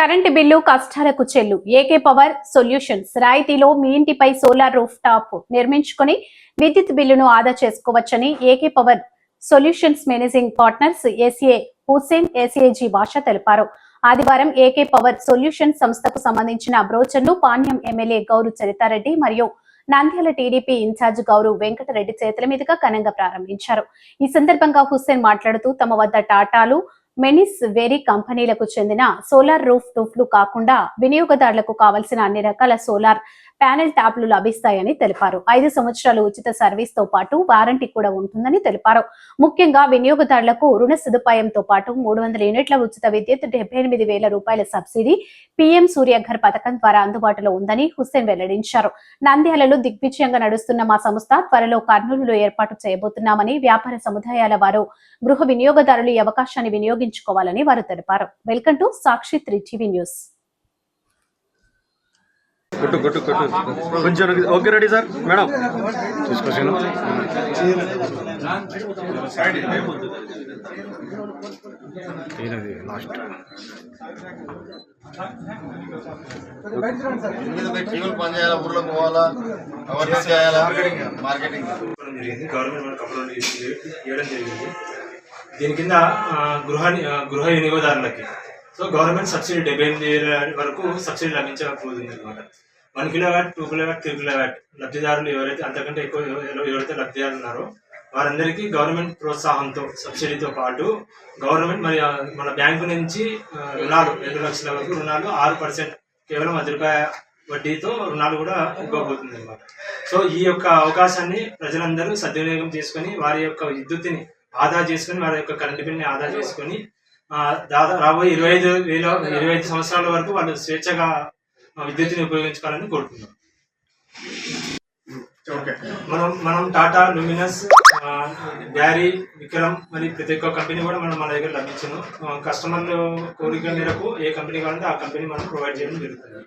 Current bill కష్టాలకు చెల్లు. AK power solutions. రాయితీలో మీ ఇంటిపై సోలార్ రూఫ్ టాప్ నిర్మించుకొని విద్యుత్ బిల్లును ఆదా చేసుకోవచ్చని AK power solutions managing partners ACA Hussain ACAG Basha తెలిపారు. ఆదివారం ఏకే పవర్ సొల్యూషన్ సంస్థకు సంబంధించిన బ్రోచర్ను పాణ్యం ఎమ్మెల్యే గౌరు చరితారెడ్డి మరియు నంద్యాల టీడీపీ ఇన్ఛార్జ్ గౌరు వెంకటరెడ్డి చేతుల మీదుగా ఘనంగా ప్రారంభించారు. ఈ సందర్భంగా హుస్సేన్ మాట్లాడుతూ తమ వద్ద టాటాలు మెనిస్ వెరీ కంపెనీలకు చెందిన సోలార్ రూఫ్ టూఫ్లు కాకుండా వినియోగదారులకు కావలసిన అన్ని రకాల సోలార్ ప్యానెల్ ట్యాప్లు లభిస్తాయని తెలిపారు. ఐదు సంవత్సరాలు ఉచిత సర్వీస్తో పాటు వారంటీ కూడా ఉంటుందని తెలిపారు. ముఖ్యంగా వినియోగదారులకు రుణ సదుపాయంతో పాటు మూడు వందల యూనిట్ల ఉచిత విద్యుత్ డెబ్బై ఎనిమిది వేల రూపాయల సబ్సిడీ పీఎం సూర్యఘర్ పథకం ద్వారా అందుబాటులో ఉందని హుస్సేన్ వెల్లడించారు. నంద్యాలలో దిగ్విజయంగా నడుస్తున్న మా సంస్థ త్వరలో కర్నూలులో ఏర్పాటు చేయబోతున్నామని వ్యాపార సముదాయాల వారు గృహ వినియోగదారులు ఈ అవకాశాన్ని వినియోగించుకోవాలని వారు తెలిపారు. Welcome to Sakshi three TV news. కొట్టు కొట్టు కొట్టు. కొంచెం ఓకే రెడీ సార్? మేడం. తీసుకొచ్చాను. లాస్ట్ టీవీలు పని చేయాలా ఊర్లో పోవాలా అవర్నెస్ చేయాలా మార్కెటింగ్ జరిగింది గవర్నమెంట్ దీని కింద గృహ గృహ వినియోగదారులకి సో గవర్నమెంట్ సబ్సిడీ డెబ్బై ఎనిమిది వేల వరకు సబ్సిడీ లభించకపోతుంది అనమాట one kilowatt two kilowatt three kilowatt లబ్ధిదారులు ఎవరైతే అంతకంటే ఎక్కువ ఎవరైతే లబ్ధిదారులు ఉన్నారో వారందరికీ గవర్నమెంట్ ప్రోత్సాహంతో సబ్సిడీతో పాటు గవర్నమెంట్ మరి మన బ్యాంకు నుంచి రుణాలు రెండు లక్షల వరకు రుణాలు ఆరు పర్సెంట్ కేవలం పది రూపాయ వడ్డీతో రుణాలు కూడా ఇవ్వబోతుంది అనమాట సో ఈ యొక్క అవకాశాన్ని ప్రజలందరూ సద్వినియోగం చేసుకొని వారి యొక్క విద్యుత్తుని ఆదా చేసుకొని వారి యొక్క కరెంటు బిల్ని ఆదా చేసుకొని దాదాపు రాబోయే ఇరవై ఐదు వేల ఇరవై ఐదు సంవత్సరాల వరకు వాళ్ళు స్వేచ్ఛగా విద్యుత్తుని ఉపయోగించుకోవాలని కోరుతున్నాం మనం మనం టాటా లూమినస్ ఆ, బ్యారీ విక్రమ్ మరి ప్రతి ఒక్క కంపెనీ కూడా మనం మన దగ్గర లభించను. కస్టమర్లు కోరిక మేరకు ఏ కంపెనీ కావాలంటే ఆ కంపెనీ మనం ప్రొవైడ్ చేయడం జరుగుతుంది.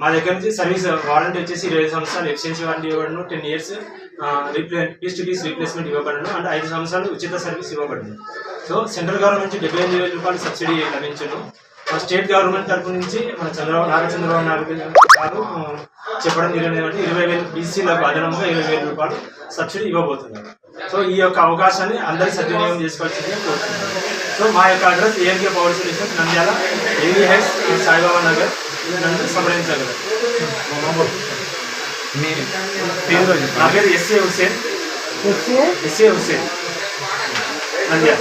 మా దగ్గర నుంచి సర్వీస్ వారంటీ వచ్చేసి ఇరవై సంవత్సరాలు exchange warranty ఇవ్వబడను ten years replay piece to piece replacement ఇవ్వబడను and ఐదు సంవత్సరాలు ఉచిత సర్వీస్ ఇవ్వబడను. సో సెంట్రల్ గవర్నమెంట్ నుంచి డెబ్బై ఎనిమిది వేల రూపాయలు సబ్సిడీ లభించను. మా స్టేట్ గవర్నమెంట్ తరపు నుంచి మన చంద్రబాబు నారా చంద్రబాబు నాయుడు గారు చెప్పడం జరిగింది ఏంటంటే ఇరవై వేలు బీసీలకు అదనంగా ఇరవై వేల రూపాయలు సబ్సిడీ ఇవ్వబోతున్నారు. సో ఈ యొక్క అవకాశాన్ని అందరూ సద్వినియోగం చేసుకోవాల్సిందిగా కోరుతున్నాను. సో మా యొక్క address ANK power solution Nandyal AV heads Saibaba Nagar. నన్ను సంప్రదించగలరు. మీ పేరు నా పేరు ఎస్ఏ హుసేన్ ఎస్ఏ? హుసేన్ నంద్యాల.